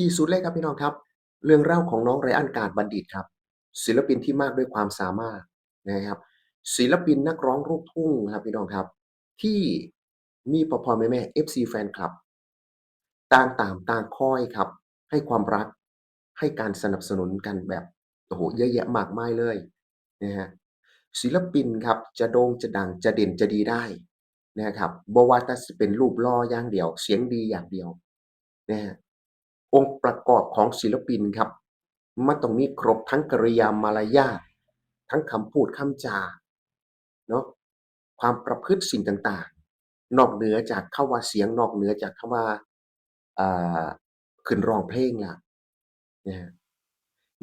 ที่สุดเลยครับพี่น้องครับ เรื่องเล่าของน้องไรอันกาดบัณฑิตครับ ศิลปินที่มากด้วยความสามารถนะครับ ศิลปินนักร้องลูกทุ่งครับพี่น้องครับ ที่มีพ่อพ่อแม่แม่ FC แฟนคลับต่างตามต่างคอยครับ ให้ความรักให้การสนับสนุนกันแบบโอ้โหเยอะแยะมากมายเลยนะฮะศิลปินครับจะโด่งจะดังจะเด่นจะดีได้นะครับบว่าแต่สิเป็นรูปล่ออย่างเดียว เสียงดีอย่างเดียวนะฮะ องค์ประกอบของศิลปินครับมันต้องมีครบทั้งกริยามารยาททั้งคำพูดคำจาเนาะความประพฤติสิ่งต่างๆ นอกเหนือจากคำว่าเสียงนอกเหนือจากคำว่าขึ้นร้องเพลงล้วนะฮะ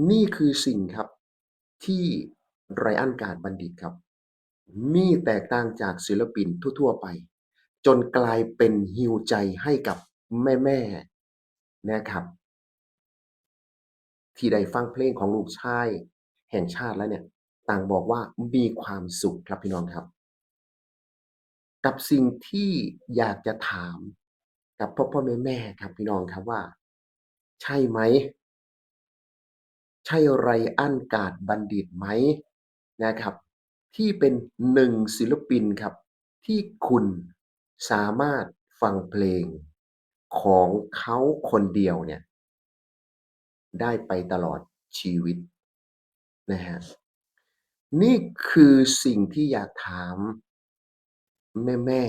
นี่คือสิ่งครับที่ไรอันการบัณฑิตครับ มีแตกต่างจากศิลปินทั่วๆไป จนกลายเป็นฮีลใจให้กับแม่ๆ นะครับ ที่ได้ฟังเพลงของลูกชาย แห่งชาติแล้วเนี่ย ต่างบอกว่ามีความสุขครับพี่น้องครับ กับสิ่งที่อยากจะถามกับพ่อพ่อแม่แม่ครับพี่น้องครับว่า ใช่ไหม ใช่ไรอันกาดบัณฑิตไหมนะครับ ที่เป็นหนึ่งศิลปินครับ ที่คุณสามารถฟังเพลง ของเขาคนเดียวเนี่ย ได้ไปตลอดชีวิตนะฮะนี่คือสิ่งที่อยากถามแม่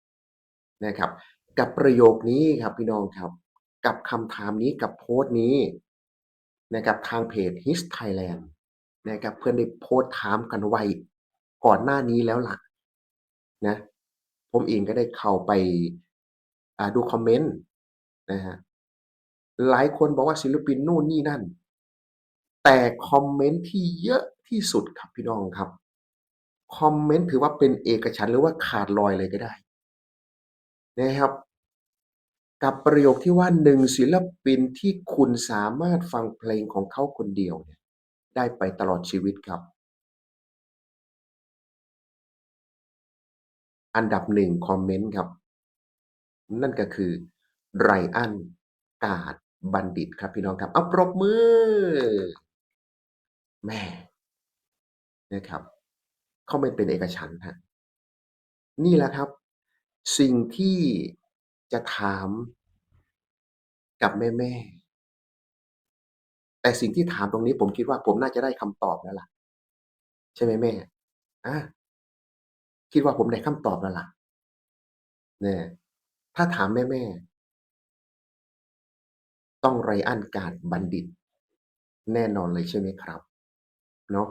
ๆนะครับ กับประโยคนี้ครับพี่น้องครับ กับคำถามนี้กับโพสต์นี้นะครับทางเพจ His Thailand นะครับเพื่อนได้โพสต์ถามกันไว้ก่อนหน้านี้แล้วล่ะนะ ผมเองก็ได้เข้าไป ดูคอมเมนต์นะฮะหลายคนบอกว่าศิลปินนู่นนี่นั่น แต่คอมเมนต์ที่เยอะที่สุดครับพี่น้องครับคอมเมนต์ถือว่าเป็นเอกฉันหรือว่าขาดลอยเลยก็ได้นะครับ กับประโยคที่ว่าหนึ่งศิลปินที่คุณสามารถฟังเพลงของเขาคนเดียวเนี่ยได้ไปตลอดชีวิตครับ อันดับหนึ่งคอมเมนต์ครับ นั่นก็คือไรอันกาดบัณฑิตครับพี่น้องครับเอาปรบมือแม่นะครับเขาไม่เป็นเอกฉันท์ฮะนี่แหละครับ สิ่งที่จะถามกับแม่ๆแต่สิ่งที่ถามตรงนี้ผมคิดว่าผมน่าจะได้คำตอบแล้วล่ะ ใช่ไหมแม่อาคิดว่าผมได้คำตอบแล้วล่ะเนี่ย ถ้าถามแม่ ๆ ต้องไรอัน กาดบัณฑิต แน่นอนเลยใช่ไหมครับ เนาะ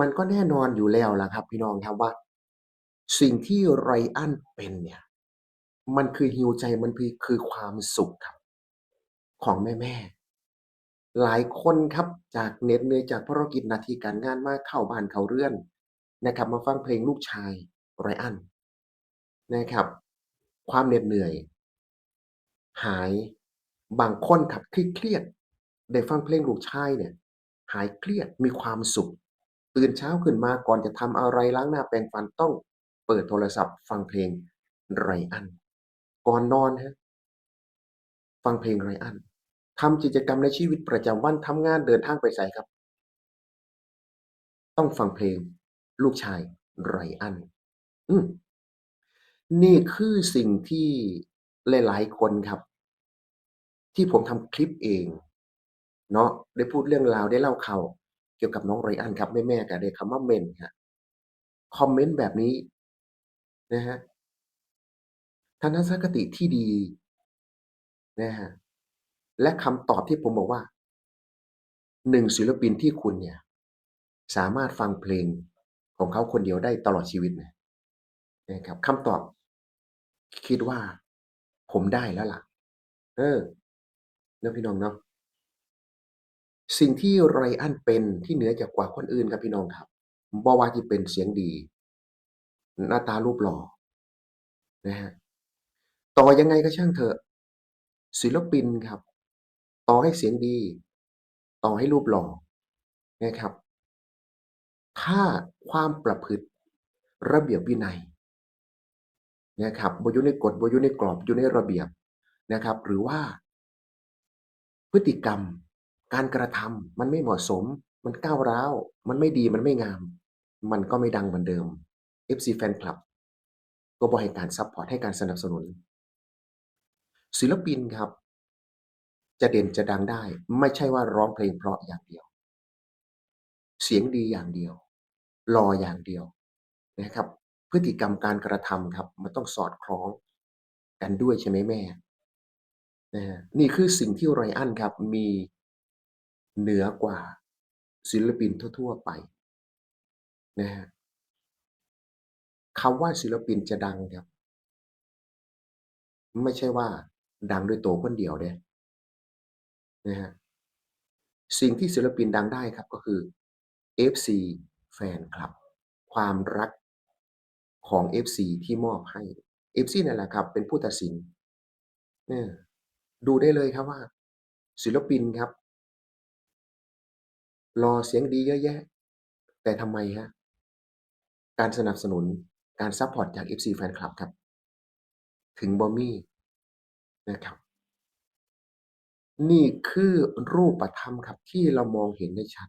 มันก็แน่นอนอยู่แล้วล่ะครับพี่น้องครับว่า สิ่งที่ไรอันเป็นเนี่ย มันคือฮีลใจ มันคือ คือความสุขครับ ของแม่ ๆ หลายคนครับจากเหน็ดเหนื่อยจากภารกิจหน้าที่การงานมาเข้าบ้านเข้าเรือนนะครับ มาฟังเพลงลูกชายไรอันนะครับ ความเหน็ดเหนื่อย หายบางคนครับเครียดได้ฟังเพลงลูกชายเนี่ย หายเครียดมีความสุข ตื่นเช้าขึ้นมาก่อนจะทำอะไรล้างหน้าแปรงฟันต้องเปิดโทรศัพท์ ฟังเพลงไรอัน ก่อนนอนครับฟังเพลงไรอันทำกิจกรรมในชีวิตประจำวันทำงานเดินทางไปไสครับ ต้องฟังเพลง ลูกชายไรอัน อืม นี่คือสิ่งที่หลาย ๆ คนครับ ที่ผมทำคลิปเอง เนาะ ได้พูดเรื่องราว ได้เล่าข่าวเกี่ยวกับน้องไรอันครับ แม่ ๆ ก็ได้เข้ามาเมนต์ครับ คอมเมนต์แบบนี้นะครับทัศนคติที่ดีนะครับและคำตอบที่ผมบอกว่า หนึ่งศิลปินที่คุณเนี่ย สามารถฟังเพลงของเขาคนเดียวได้ตลอดชีวิตนะครับ คำตอบ คิดว่า ผมได้แล้วล่ะ เออเนาะพี่น้องเนาะสิ่งที่ไรอันเป็นที่เหนือจากกว่าคนอื่นครับพี่น้องครับบ่ว่าสิเป็นเสียงดี หน้าตารูปหล่อนะครับต่อยังไงก็ช่างเถอะ ศิลปินครับ ต่อให้เสียงดี ต่อให้รูปหล่อนะครับ ถ้าความประพฤติระเบียบวินัย นะครับบอยู่ในกฎบอยู่ในกรอบอยู่ในระเบียบนะครับ หรือว่า พฤติกรรม การกระทำมันไม่เหมาะสม มันก้าวร้าว มันไม่ดีมันไม่งาม มันก็ไม่ดังเหมือนเดิม FC แฟนคลับก็บ่ให้การซัปพอร์ตให้การสนับสนุน ศิลปินครับ จะเด่นจะดังได้ ไม่ใช่ว่าร้องเพลงเพราะอย่างเดียว เสียงดีอย่างเดียวหล่ออย่างเดียวนะครับ พฤติกรรมการกระทำครับ มันต้องสอดคล้องกันด้วยใช่ไหมแม่นะนี่คือสิ่งที่ Ryan ครับมีเหนือกว่าศิลปินทั่ว ๆ ไปนะครับคำว่าศิลปินจะดังครับ ไม่ใช่ว่า ดังด้วยตัวคนเดียวเดะนะครับสิ่งที่ศิลปินดังได้ครับก็คือ FC แฟนคลับ ความรัก ของ FC ที่มอบให้ FC นั่นแหละครับ เป็นผู้ตัดสินเออดูได้เลยครับว่า ศิลปินครับหล่อเสียงดีเยอะแยะ แต่ทำไมครับการสนับสนุนการซัปพอร์ตจาก FC แฟนคลับครับ ถึงบ่มีนะครับ นี่คือรูปธรรมครับที่เรามองเห็นได้ชัด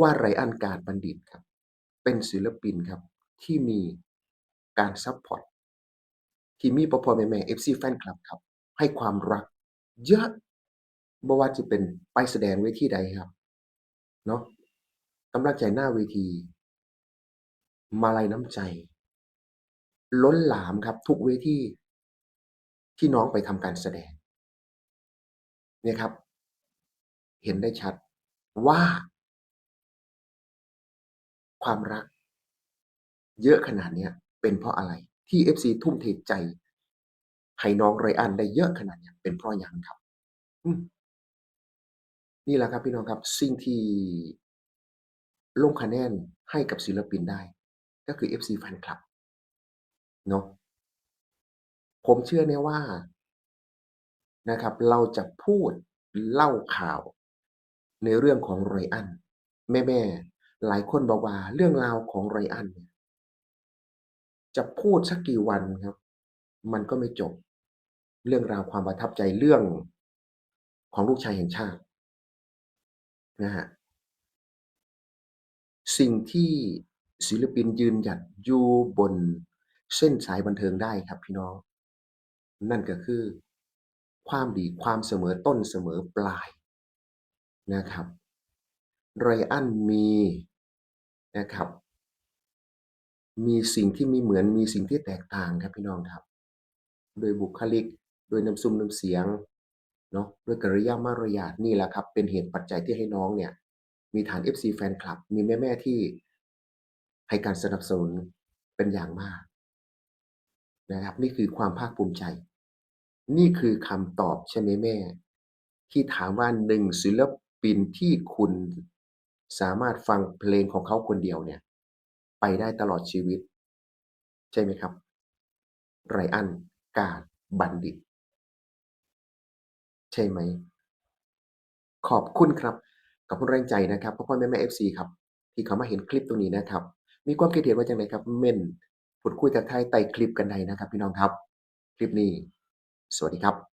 ว่า Ryan กาจบัณฑิตครับ เป็นศิลปินครับ ที่มีการซัปพอร์ตที่มีพ่อๆแม่ๆ FC แฟนคลับครับ ให้ความรัก เยอะบ่ว่าจะเป็นไปแสดงเวทีใดครับ เนาะกำลังใจหน้าเวที มาลัยน้ำใจ ล้นหลามครับ ทุกเวทีที่น้องไปทำการแสดง เนี่ยครับ เห็นได้ชัดว่า ความรัก เยอะขนาดเนี้ยเป็นเพราะอะไร?ที่ FC ทุ่มเทใจ ให้น้อง Ryan ได้เยอะขนาดเนี้ยเป็นเพราะหยังครับ?นี่แหละครับพี่น้องครับ สิ่งที่ลงคะแนนให้กับศิลปินได้ ก็คือ FC แฟนคลับเนาะผมเชื่อแน่ว่านะครับ เราจะพูดเล่าข่าว ในเรื่องของ Ryan แม่ๆหลายคนบอกว่าเรื่องราวของ Ryan เนี่ย จะพูดสักกี่วันครับ มันก็ไม่จบ เรื่องราวความประทับใจเรื่องของลูกชายแห่งชาตินะครับสิ่งที่ศิลปินยืนหยัดอยู่บนเส้นสายบันเทิงได้ครับพี่น้อง นั่นก็คือ ความดีความเสมอต้นเสมอปลายนะครับ Ryan มีนะครับ มีสิ่งที่มีเหมือนมีสิ่งที่แตกต่างครับพี่น้องครับ โดยบุคลิก โดยน้ำซุมน้ำเสียงเนาะด้วยกริยามารยาทนี่แหละครับ เป็นเหตุปัจจัยที่ให้น้องเนี่ย มีฐาน FC แฟนคลับ มีแม่ ๆ ที่ให้การสนับสนุนเป็นอย่างมากนะครับ นี่คือความภาคภูมิใจ นี่คือคำตอบใช่ไหมแม่?ที่ถามว่า1ศิลปินที่คุณสามารถฟังเพลงของเขาคนเดียวเนี่ย ไปได้ตลอดชีวิต ใช่ไหมครับ? Ryan กาจบัณฑิต ใช่ไหม?ขอบคุณครับขอบคุณแรงใจนะครับพ่อๆแม่ๆ FC ครับ ที่เขามาเห็นคลิปตรงนี้นะครับ มีความคิดเห็นว่าจั่งใดครับ เม้นพูดคุยทักทยใต้คลิปกันได้นะครับ พี่น้องครับ คลิปนี้ สวัสดีครับ